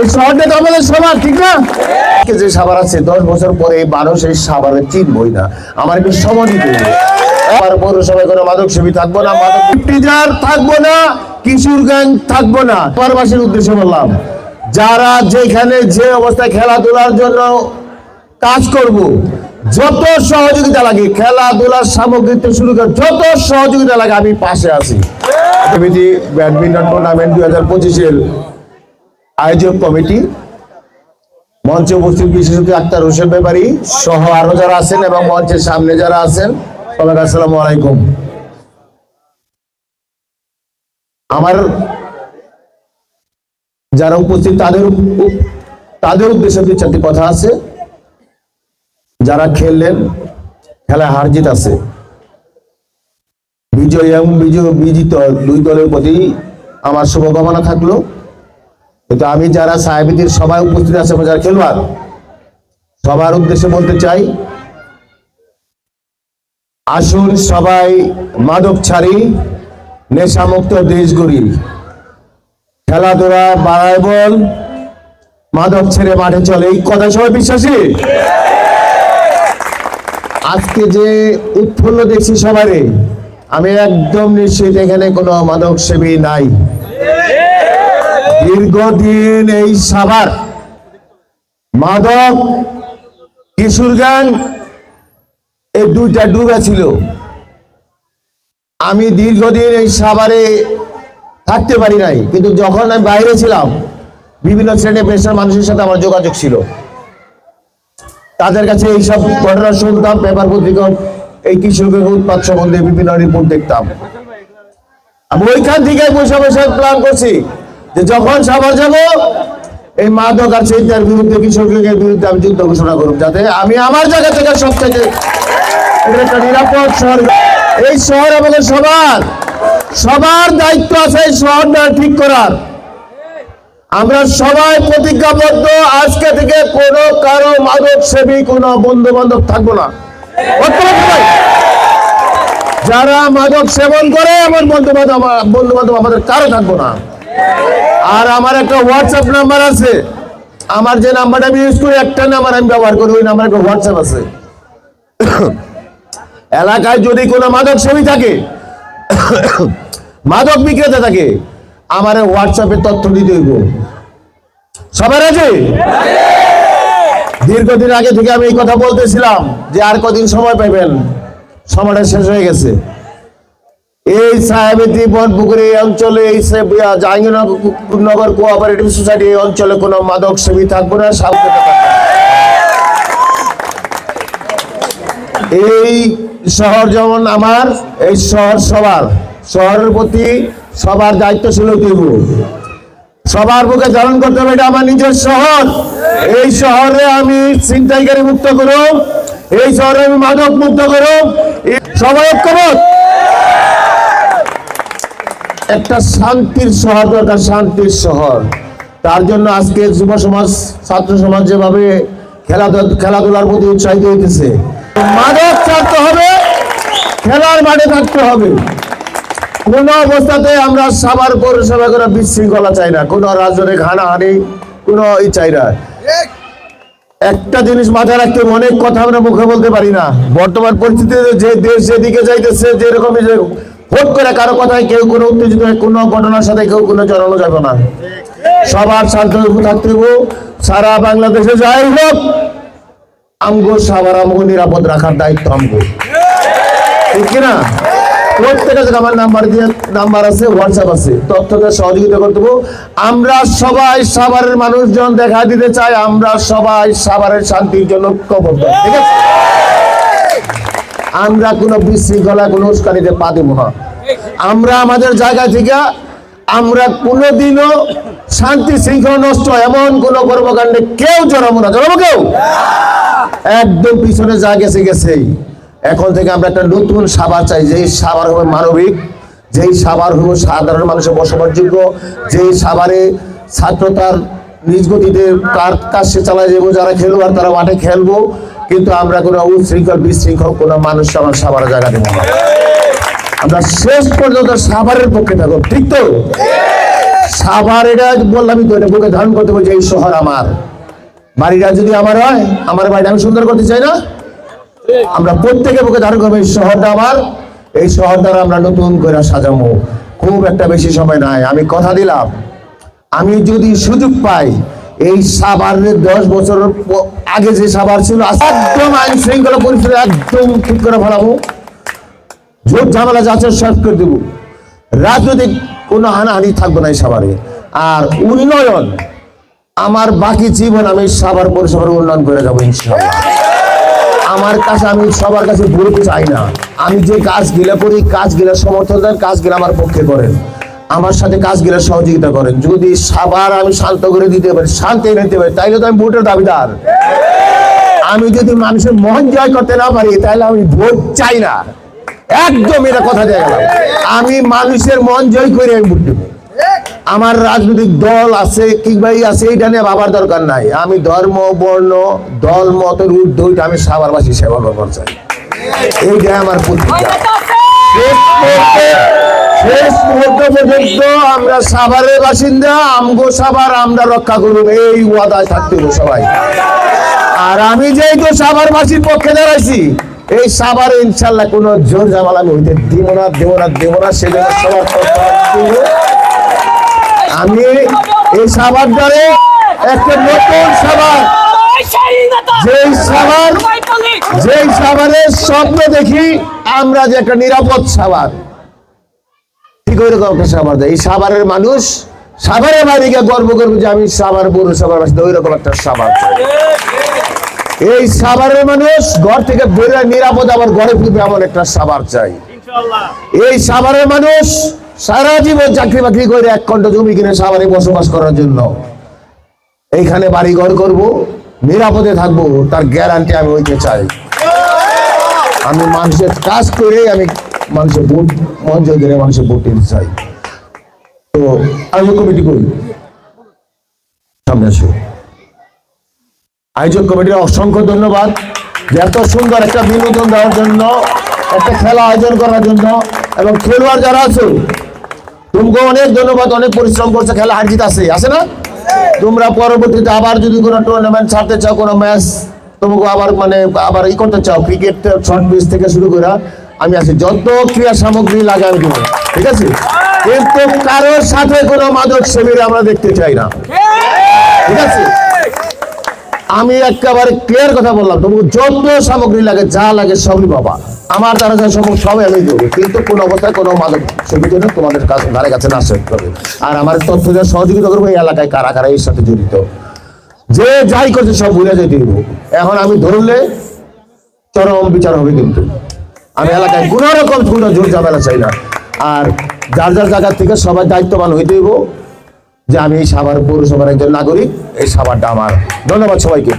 এই শহরটা তো আমাদের সবার ঠিক না? যে সাবার আছে দশ বছর পরে মানুষ এই সাবারে চিনবই না। আমার একটু দিতে হবে। আমার পৌরসভায় কোনো মাদক সেবী থাকব না মাদক টিজার থাকব না কিশোর গ্যাং থাকব না। পরবাসীর উদ্দেশ্যে বললাম যারা যেখানে যে অবস্থায় খেলাধুলার জন্য কাজ করব যত সহযোগিতা লাগে খেলাধুলার সামগ্রী শুরু করে যত সহযোগিতা লাগে আমি পাশে আছি। ব্যাডমিন্টন টুর্নামেন্ট দুই হাজার পঁচিশের আয়োজক কমিটি, মঞ্চে উপস্থিত বিশেষজ্ঞ আক্তার হোসেন ব্যাপারী সহ আরও যারা আছেন এবং মঞ্চের সামনে যারা আছেন, সবাইকে আসসালামু আলাইকুম। আমার যারা উপস্থিত, তাদের তাদের উদ্দেশ্যে দুই চারটি কথা আছে। যারা খেললেন, খেলায় হার জিত আছে। বিজয় এবং বিজয়, বিজিত দুই দলের প্রতি আমার শুভকামনা থাকল। কিন্তু আমি যারা সাহেবিদের সবাই উপস্থিত আছে যারা খেলোয়াড়, সবার উদ্দেশ্যে বলতে চাই, আসুন সবাই মাদক ছাড়ি, নেশামুক্ত দেশ গড়ি। খেলাধুলা বাড়ায় বল, মাদক ছেড়ে মাঠে চলে। এই কথা সবাই বিশ্বাসী? আজকে যে উৎফুল্ল দেখছি সবারে, আমি একদম নিশ্চিত এখানে কোনো মাদক সেবী নাই। দীর্ঘদিন এই সাবার মাদক, কিশোর গান এই দুইটা ডুবে ছিল। আমি দীর্ঘদিন এই সাভারে থাকতে পারি নাই, কিন্তু যখন আমি বাইরে ছিলাম, বিভিন্ন শ্রেণি পেশার মানুষের সাথে আমার যোগাযোগ ছিল। তাদের কাছে এইসব ঘটনা শুনতাম, পেপার পত্রিকা এই কিশোরকে উৎপাদ সম্বন্ধে বিভিন্ন রিপোর্ট দেখতাম। আমি ওইখান থেকে বসে বসে প্ল্যান করছি যে যখন সাভার যাব, এই মাদক আর সেইটার বিরুদ্ধে কিশোরকে বিরুদ্ধে আমি যুদ্ধ ঘোষণা করব, যাতে আমি আমার জায়গা থেকে সব থেকে একটা নিরাপদ শহর। এই শহর আমাদের সবার। সবার দায়িত্ব আছে এই শহরটা ঠিক করার। আমরা সবাই প্রতিজ্ঞাবদ্ধ। আজকে থেকে কোনো কারও মাদক সেবী, কোনো বন্ধু বান্ধব থাকব না। যারা মাদক সেবন করে আমার বন্ধু বান্ধব বন্ধু বান্ধব আমাদের কারও থাকব না। আর আমার একটা হোয়াটসঅ্যাপ নাম্বার আছে। আমার যে নাম্বারটা আমি ইউজ করি, একটা নাম্বার আমি ব্যবহার করি, ওই নাম্বার একটা হোয়াটসঅ্যাপ আছে। এলাকায় যদি কোনো মাদক সেবী থাকে, মাদক বিক্রেতা থাকে, আমার হোয়াটসঅ্যাপে তথ্য দিতে হইব। সবার আছে দীর্ঘদিন আগে থেকে আমি এই কথা বলতেছিলাম যে আর কদিন সময় পাইবেন? সময়টা শেষ হয়ে গেছে। এই সাহেবেদি বনপুকুর এই অঞ্চলে, এই জাহাঙ্গীরনগর কোঅপারেটিভ সোসাইটি এই অঞ্চলে কোনো মাদক সেবী থাকবে না এই শহর যেমন আমার, এই শহর সবার, শহরের প্রতি সবার দায়িত্বশীল হইব। সবার বুকে ধারণ করতে হবে, এটা আমার নিজের শহর। এই শহরে আমি ছিনতাইকারী মুক্ত করব, এই শহরে আমি মাদক মুক্ত করব। সবাই ঐক্যবদ্ধ। একটা শান্তির শহর দরকার, শান্তির শহর। তার জন্য আজকে যুব সমাজ, ছাত্র সমাজ যেভাবে খেলাধুলা খেলাধুলার প্রতি উৎসাহিত হইতেছে মাদক ছাড়তে হবে, খেলার মাঠে থাকতে হবে। কোন অবস্থাতে আমরা সাবার পৌরসভা করে বিশৃঙ্খলা চাই না, কোনো রাজনৈতিক হানাহানি, কোনো ই চাই না। একটা জিনিস মাথায় রাখতে অনেক কথা আমরা মুখে বলতে পারি না। বর্তমান পরিস্থিতিতে যে দেশ যেদিকে যাইতেছে যেরকম ভোট করে কারও কথায় কেউ কোনো উত্তেজিত কোনো ঘটনার সাথে কেউ কোনো জড়ানো যাবে না। সবার শান্ত থাকতে সারা বাংলাদেশে যাই হোক, আমগো সাবার আমগো নিরাপদ রাখার দায়িত্ব আমগো। ঠিক কিনা? প্রত্যেকের নাম্বার দিয়ে নাম্বার আছে হোয়াটসঅ্যাপ আছে তথ্যকে সহযোগিতা করতে আমরা সবাই সাভারের মানুষজন দেখা দিতে চাই। আমরা সবাই সাভারের শান্তির জন্য ঐক্যবদ্ধ। ঠিক আছে? আমরা কোনো বিশৃঙ্খলা কোনো উস্কানিতে পা দেবো না। আমরা আমাদের জায়গা থেকে আমরা কোনোদিনও শান্তি শৃঙ্খলা নষ্ট, এমন কোনো কর্মকাণ্ডে কেউ জড়াবো না। জড়াবো কেউ? একদম পিছনে যা গেছে, গেছেই। এখন থেকে আমরা একটা নতুন সাবার চাই। যেই সাবার হবে মানবিক, যেই সাবার হবে সাধারণ মানুষের বসবাসযোগ্য, যেই সাবারে ছাত্র তার নিজ গতিতে তার কাজ সে চালায় যাব, যারা খেলব আর তারা মাঠে খেলব। কিন্তু আমরা কোনো উশৃঙ্খল বিশৃঙ্খল, কোনো মানুষ আমার সাবার জায়গা দেবো না। আমরা শেষ পর্যন্ত সাভারের পক্ষে থাকব, ঠিক তো? সাভার এটা বললামই তো, এটা বুকে ধারণ করতে বলছে, এই শহর আমার। বাড়িটা যদি আমার হয়, আমার বাড়িটা আমি সুন্দর করতে চাই না? আমরা প্রত্যেকে বুকে ধারণ করব, এই শহরটা আমার, এই শহরটা আমরা নতুন করে সাজাবো। খুব একটা বেশি সময় নাই, আমি কথা দিলাম। আমি যদি সুযোগ পাই এই সাভারের দশ বছর আগে যে সাভার ছিল, একদম আইন শৃঙ্খলা পরিস্থিতি একদম ঠিক করে ফেলাবো। ঝোট ঝামেলা যাচ্ছে সব করে দেবো। রাজনৈতিক কোনো হানাহানি থাকবে না এই সাভারে। আর উন্নয়ন, আমার বাকি জীবন আমি সাবার পরিষেবার উন্নয়ন করে যাব আমার কাছে, আমি সবার কাছে ভুলতে চাই না। আমি যে কাজগুলা করি, কাজগুলা সমর্থন দেন কাজগুলা আমার পক্ষে করেন। আমার সাথে কাজগুলা সহযোগিতা করেন। যদি সাবার আমি শান্ত করে দিতে পারি, শান্তি নিতে পারি, তাইলে তো আমি ভোটের দাবিদার। আমি যদি মানুষের মন জয় করতে না পারি তাহলে আমি ভোট চাই না। একদম এটা কথা দিয়ে গেলাম। আমি মানুষের মন জয় করে আমি ভোট দেবো। আমার রাজনৈতিক দল আছে, কিংবা এই আছে এটা নিয়ে ভাবার দরকার নাই। আমি ধর্ম, বর্ণ, দল মতের ঊর্ধ্ব ওইটা আমি সাবারবাসী সেবা করবার চাই। এইটাই আমার প্রতিজ্ঞা। শেষ মুহূর্তে পর্যন্ত আমরা সাভারের বাসিন্দা, আমগো সাভার আমরা রক্ষা করব এই ওয়াদায় থাকতে সবাই আর আমি যেহেতু সাভার বাসীর পক্ষে দাঁড়াইছি, এই সাভার ইনশাল্লাহ কোনো জোর জামাল আমি হইতে দিব না, দেব না দেব না, সেজন্য সবার। আমি এই সাভার দ্বারে একটা নতুন সাভার, যেই সাভার, যেই সাভারের স্বপ্ন দেখি, আমরা যে একটা নিরাপদ সাভার একটা সাভার দেয়? এই সাভারের মানুষ সাভারের বাইরে গিয়ে গর্ব করবে যে আমি সাভার পৌরসভার বাসিন্দা ওই রকম একটা সাভার এই সাভারের মানুষ ঘর থেকে বেরোয় নিরাপদ আবার ঘরে ফিরবে এমন একটা সাভার চাই। এই সাভারের মানুষ সারা জীবন চাকরি বাকরি করে এক খন্ড জমি কিনে সাভারে বসবাস করার জন্য। এইখানে বাড়ি ঘর করব নিরাপদে থাকব তার গ্যারান্টি আমি হইতে চাই। আমি মানুষের কাজ করে আমি মানুষের ভোট মন জয় করে মানুষের ভোট দিতে চাই। তো আয়োজক কমিটি করি, সামনে আসো। আয়োজক কমিটির অসংখ্য ধন্যবাদ যে এত সুন্দর একটা বিনোদন দেওয়ার জন্য, একটা খেলা আয়োজন করার জন্য, এবং খেলোয়াড় যারা আছে, তোমাকে অনেক ধন্যবাদ, অনেক পরিশ্রম করছে, খেলা হার জিত আছে আছে না? তোমরা পরবর্তীতে আবার যদি কোনো টুর্নামেন্ট ছাড়তে চাও, কোনো ম্যাচ তোমাকে আবার মানে আবার ই করতে চাও ক্রিকেট শর্ট পিচ থেকে শুরু করে আমি আছি যত ক্রিয়া সামগ্রী লাগে আমি দেবো ঠিক আছে? কিন্তু কারোর সাথে কোনো মাদক সেবীর আমরা দেখতে চাই না। ঠিক আছে? আমি একেবারে ক্লিয়ার কথা বললাম, তবু যত সামগ্রী লাগে, যা লাগে সবই বাবা আমার দ্বারা যা সম্ভব, সবই আমি দেবো। কিন্তু কোন অবস্থায় কোনো মাদক ছবি জন্য তোমাদের কাছে ধারে কাছে না আসতে হবে। আর আমার তথ্য যা সহযোগিতা করব, এই এলাকায় কারা কারা এর সাথে জড়িত। যে যাই করছে সব ভুলে যেতে দিব এখন আমি ধরলে চরম বিচার হবে কিন্তু। আমি এলাকায় কোন রকম কোনো জোর ঝামেলা চাই না। আর যার যার জায়গা থেকে সবাই দায়িত্ববান হইতে হইব যে আমি এই সাভার পৌরসভার একজন নাগরিক, এই সাভারটা আমার। ধন্যবাদ সবাইকে।